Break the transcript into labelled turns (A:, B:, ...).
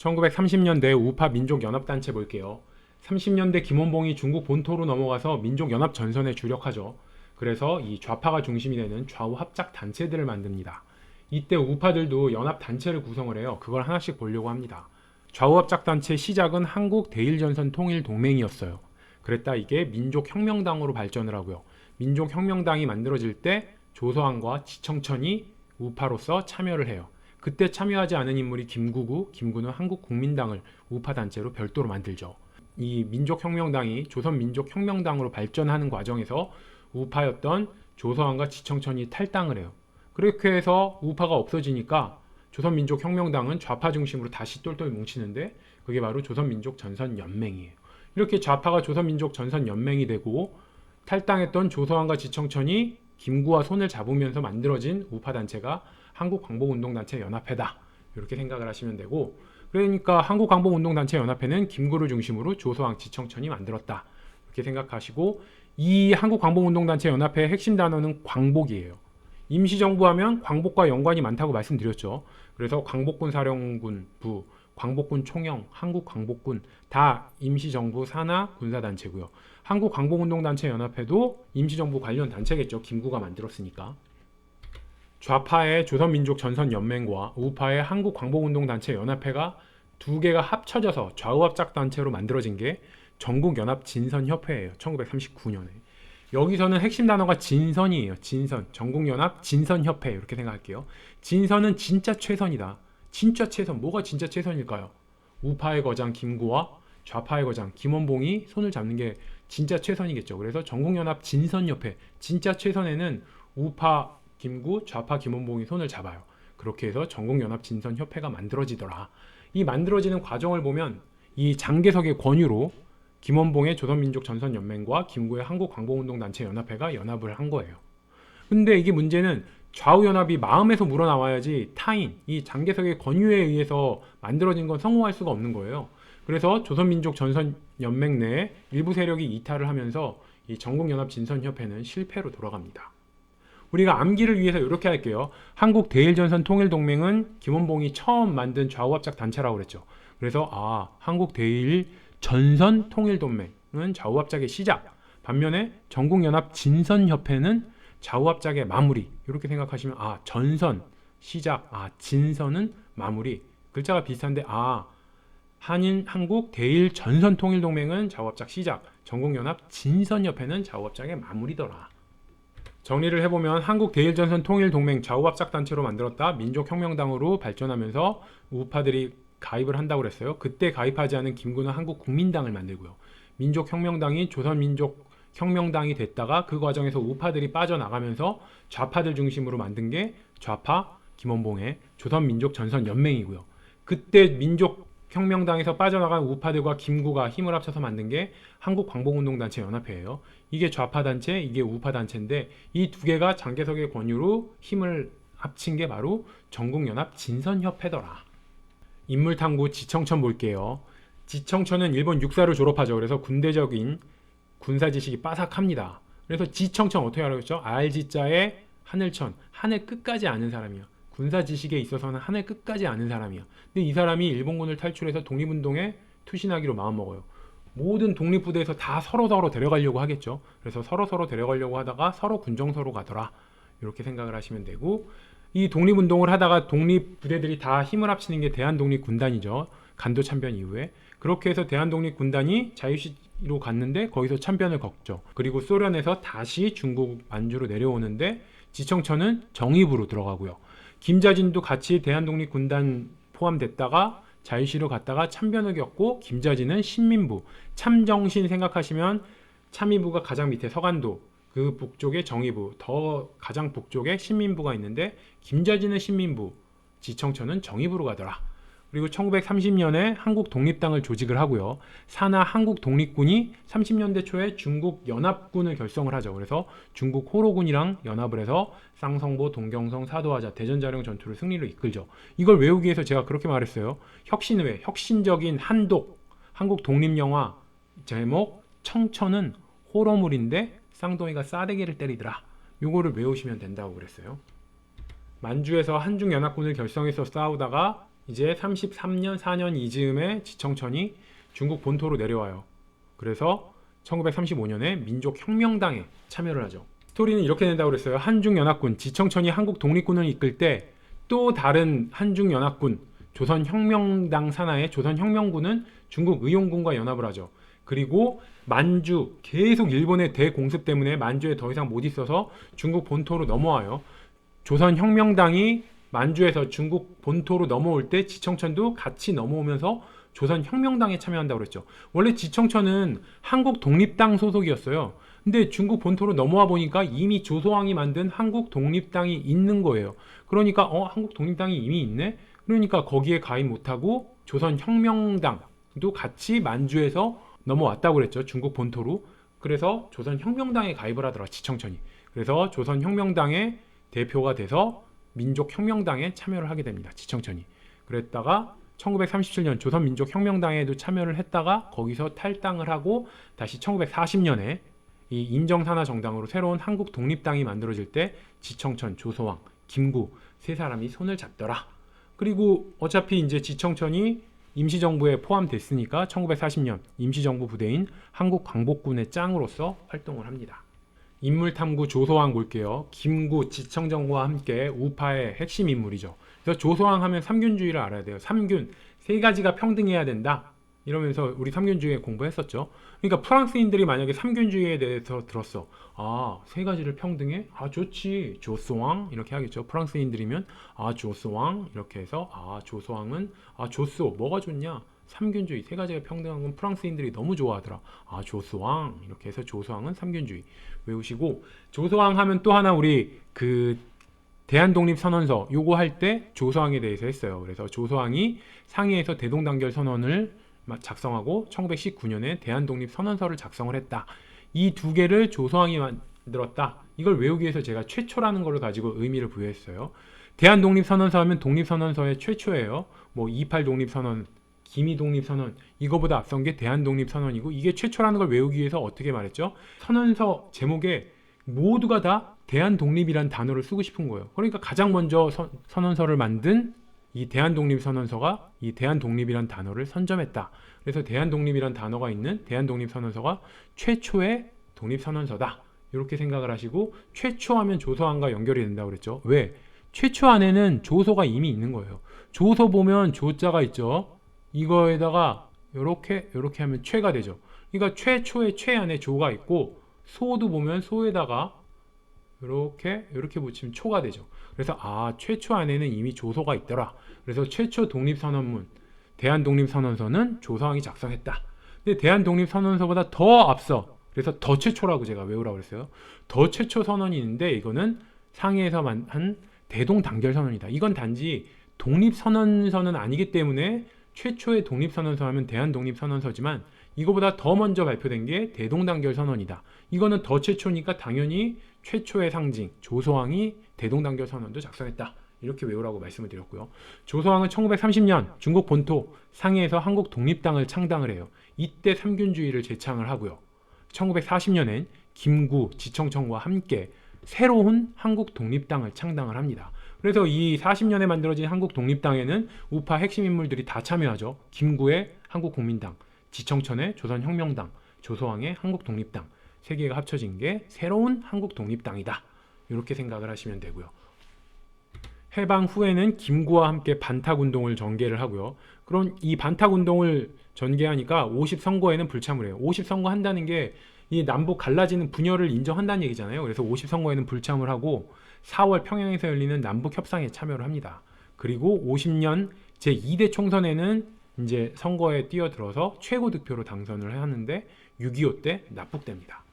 A: 1930년대 우파 민족연합단체 볼게요. 30년대 김원봉이 중국 본토로 넘어가서 민족연합 전선에 주력하죠. 그래서 이 좌파가 중심이 되는 좌우 합작 단체들을 만듭니다. 이때 우파들도 연합 단체를 구성을 해요. 그걸 하나씩 보려고 합니다. 좌우 합작 단체 시작은 한국 대일 전선 통일 동맹이었어요. 그랬다 이게 민족혁명당으로 발전을 하고요. 민족혁명당이 만들어질 때 조서안과 지청천이 우파로서 참여를 해요. 그때 참여하지 않은 인물이 김구구, 김구는 한국국민당을 우파 단체로 별도로 만들죠. 이 민족혁명당이 조선민족혁명당으로 발전하는 과정에서 우파였던 조서안과 지청천이 탈당을 해요. 그렇게 해서 우파가 없어지니까 조선민족혁명당은 좌파 중심으로 다시 똘똘 뭉치는데 그게 바로 조선민족전선연맹이에요. 이렇게 좌파가 조선민족전선연맹이 되고 탈당했던 조서안과 지청천이 김구와 손을 잡으면서 만들어진 우파 단체가 한국광복운동단체 연합회다. 이렇게 생각을 하시면 되고 그러니까 한국광복운동단체 연합회는 김구를 중심으로 조서왕 지청천이 만들었다. 이렇게 생각하시고 이 한국광복운동단체 연합회의 핵심 단어는 광복이에요. 임시정부 하면 광복과 연관이 많다고 말씀드렸죠. 그래서 광복군 사령군 부, 광복군 총영, 한국광복군 다 임시정부 산하 군사단체고요. 한국광복운동단체 연합회도 임시정부 관련 단체겠죠. 김구가 만들었으니까. 좌파의 조선민족 전선연맹과 우파의 한국광복운동단체 연합회가 두 개가 합쳐져서 좌우합작단체로 만들어진 게 전국연합진선협회예요. 1939년에. 여기서는 핵심 단어가 진선이에요. 진선. 전국연합 진선협회 이렇게 생각할게요. 진선은 진짜 최선이다. 진짜 최선. 뭐가 진짜 최선일까요? 우파의 거장 김구와 좌파의 거장 김원봉이 손을 잡는 게 진짜 최선이겠죠. 그래서 전국연합 진선협회 진짜 최선에는 우파 김구, 좌파 김원봉이 손을 잡아요. 그렇게 해서 전국연합 진선협회가 만들어지더라. 이 만들어지는 과정을 보면 이 장개석의 권유로 김원봉의 조선민족 전선연맹과 김구의 한국광복운동단체 연합회가 연합을 한 거예요. 근데 이게 문제는 좌우연합이 마음에서 물어나와야지 타인, 이 장개석의 권유에 의해서 만들어진 건 성공할 수가 없는 거예요. 그래서 조선민족 전선연맹 내에 일부 세력이 이탈을 하면서 이 전국연합진선협회는 실패로 돌아갑니다. 우리가 암기를 위해서 이렇게 할게요. 한국 대일전선 통일동맹은 김원봉이 처음 만든 좌우합작 단체라고 그랬죠. 그래서 아 한국 대일 전선 통일동맹은 좌우합작의 시작. 반면에 전국연합 진선협회는 좌우합작의 마무리. 이렇게 생각하시면 아 전선 시작, 아 진선은 마무리. 글자가 비슷한데 아 한인 한국 대일 전선 통일동맹은 좌우합작 시작, 전국연합 진선협회는 좌우합작의 마무리더라. 정리를 해보면 한국 대일전선 통일동맹 좌우합작 단체로 만들었다 민족혁명당으로 발전하면서 우파들이 가입을 한다고 그랬어요. 그때 가입하지 않은 김구는 한국국민당을 만들고요. 민족혁명당이 조선민족혁명당이 됐다가 그 과정에서 우파들이 빠져나가면서 좌파들 중심으로 만든 게 좌파 김원봉의 조선민족전선연맹이고요. 그때 민족 혁명당에서 빠져나간 우파들과 김구가 힘을 합쳐서 만든 게 한국광복운동단체 연합회예요. 이게 좌파 단체, 이게 우파 단체인데 이 두 개가 장개석의 권유로 힘을 합친 게 바로 전국연합 진선협회더라. 인물탐구 지청천 볼게요. 지청천은 일본 육사를 졸업하죠. 그래서 군대적인 군사 지식이 빠삭합니다. 그래서 지청천 어떻게 알아요? 알지자에 하늘천, 하늘 끝까지 아는 사람이야. 군사 지식에 있어서는 하늘 끝까지 아는 사람이야. 근데 이 사람이 일본군을 탈출해서 독립운동에 투신하기로 마음먹어요. 모든 독립부대에서 다 서로 서로 데려가려고 하겠죠. 그래서 서로 서로 데려가려고 하다가 서로 군정서로 가더라. 이렇게 생각을 하시면 되고 이 독립운동을 하다가 독립부대들이 다 힘을 합치는 게 대한독립군단이죠. 간도 참변 이후에 그렇게 해서 대한독립군단이 자유시로 갔는데 거기서 참변을 걷죠. 그리고 소련에서 다시 중국 만주로 내려오는데 지청천은 정입으로 들어가고요. 김자진도 같이 대한독립군단 포함됐다가 자유시로 갔다가 참변을 겪고 김자진은 신민부 참정신 생각하시면 참의부가 가장 밑에 서간도 그 북쪽에 정의부 더 가장 북쪽에 신민부가 있는데 김자진은 신민부 지청천은 정의부로 가더라. 그리고 1930년에 한국 독립당을 조직을 하고요. 산하 한국 독립군이 30년대 초에 중국 연합군을 결성을 하죠. 그래서 중국 호로군이랑 연합을 해서 쌍성보, 동경성, 사도하자, 대전자령 전투를 승리로 이끌죠. 이걸 외우기 위해서 제가 그렇게 말했어요. 혁신의 혁신적인 한독 한국 독립 영화 제목 청천은 호러물인데 쌍둥이가 싸대기를 때리더라. 요거를 외우시면 된다고 그랬어요. 만주에서 한중 연합군을 결성해서 싸우다가 이제 33년 4년 이즈음에 지청천이 중국 본토로 내려와요. 그래서 1935년에 민족혁명당에 참여를 하죠. 스토리는 이렇게 된다고 그랬어요. 한중연합군 지청천이 한국 독립군을 이끌 때 또 다른 한중연합군 조선혁명당 산하의 조선혁명군은 중국 의용군과 연합을 하죠. 그리고 만주 계속 일본의 대공습 때문에 만주에 더 이상 못 있어서 중국 본토로 넘어와요. 조선혁명당이 만주에서 중국 본토로 넘어올 때 지청천도 같이 넘어오면서 조선 혁명당에 참여한다고 그랬죠. 원래 지청천은 한국 독립당 소속이었어요. 근데 중국 본토로 넘어와 보니까 이미 조소왕이 만든 한국 독립당이 있는 거예요. 그러니까 어 한국 독립당이 이미 있네. 그러니까 거기에 가입 못하고 조선 혁명당도 같이 만주에서 넘어왔다고 그랬죠. 중국 본토로. 그래서 조선 혁명당에 가입을 하더라 지청천이. 그래서 조선 혁명당의 대표가 돼서 민족혁명당에 참여를 하게 됩니다. 지청천이. 그랬다가 1937년 조선민족혁명당에도 참여를 했다가 거기서 탈당을 하고 다시 1940년에 이 인정산하 정당으로 새로운 한국 독립당이 만들어질 때 지청천, 조소왕, 김구 세 사람이 손을 잡더라. 그리고 어차피 이제 지청천이 임시정부에 포함됐으니까 1940년 임시정부 부대인 한국광복군의 짱으로서 활동을 합니다. 인물탐구 조소왕 볼게요. 김구, 지청정과 함께 우파의 핵심 인물이죠. 그래서 조소왕 하면 삼균주의를 알아야 돼요. 삼균 세 가지가 평등해야 된다. 이러면서 우리 삼균주의 공부했었죠. 그러니까 프랑스인들이 만약에 삼균주의에 대해서 들었어. 아, 세 가지를 평등해? 아, 좋지. 조소왕 이렇게 하겠죠. 프랑스인들이면 아, 조소왕 이렇게 해서 아, 조소왕은 아, 조소 뭐가 좋냐? 삼균주의 세 가지가 평등한 건 프랑스인들이 너무 좋아하더라. 아, 조소왕 이렇게 해서 조소왕은 삼균주의 외우시고 조소왕 하면 또 하나 우리 그 대한독립선언서 요거 할 때 조소왕에 대해서 했어요. 그래서 조소왕이 상해에서 대동단결 선언을 작성하고 1919년에 대한독립선언서를 작성을 했다. 이 두 개를 조소왕이 만들었다. 이걸 외우기 위해서 제가 최초라는 걸 가지고 의미를 부여했어요. 대한독립선언서 하면 독립선언서의 최초예요. 뭐 28 독립선언, 기미 독립선언 이거보다 앞선 게 대한독립선언이고 이게 최초라는 걸 외우기 위해서 어떻게 말했죠? 선언서 제목에 모두가 다 대한독립이란 단어를 쓰고 싶은 거예요. 그러니까 가장 먼저 선, 선언서를 만든 이 대한독립선언서가 이 대한독립이란 단어를 선점했다. 그래서 대한독립이란 단어가 있는 대한독립선언서가 최초의 독립선언서다. 이렇게 생각을 하시고 최초 하면 조서안과 연결이 된다고 그랬죠. 왜? 최초 안에는 조소가 이미 있는 거예요. 조소 보면 조자가 있죠. 이거에다가 이렇게 이렇게 하면 최가 되죠. 그러니까 최초의 최 안에 조가 있고 소도 보면 소에다가 이렇게 이렇게 붙이면 초가 되죠. 그래서 아 최초 안에는 이미 조소가 있더라. 그래서 최초 독립선언문 대한독립선언서는 조서왕이 작성했다. 근데 대한독립선언서보다 더 앞서 그래서 더 최초라고 제가 외우라고 그랬어요. 더 최초 선언이 있는데 이거는 상해에서 한 대동단결 선언이다. 이건 단지 독립선언서는 아니기 때문에 최초의 독립선언서 하면 대한독립선언서지만 이거보다 더 먼저 발표된 게 대동단결 선언이다. 이거는 더 최초니까 당연히 최초의 상징 조소왕이 대동단결 선언도 작성했다. 이렇게 외우라고 말씀을 드렸고요. 조소왕은 1930년 중국 본토 상해에서 한국 독립당을 창당을 해요. 이때 삼균주의를 제창을 하고요. 1940년엔 김구, 지청천과 함께 새로운 한국 독립당을 창당을 합니다. 그래서 이 40년에 만들어진 한국 독립당에는 우파 핵심 인물들이 다 참여하죠. 김구의 한국국민당, 지청천의 조선혁명당, 조소왕의 한국독립당 세 개가 합쳐진 게 새로운 한국독립당이다. 이렇게 생각을 하시면 되고요. 해방 후에는 김구와 함께 반탁운동을 전개를 하고요. 그럼 이 반탁운동을 전개하니까 50선거에는 불참을 해요. 50선거 한다는 게 이 남북 갈라지는 분열을 인정한다는 얘기잖아요. 그래서 50선거에는 불참을 하고 4월 평양에서 열리는 남북 협상에 참여를 합니다. 그리고 50년 제2대 총선에는 이제 선거에 뛰어들어서 최고 득표로 당선을 하는데 6.25 때 납북됩니다.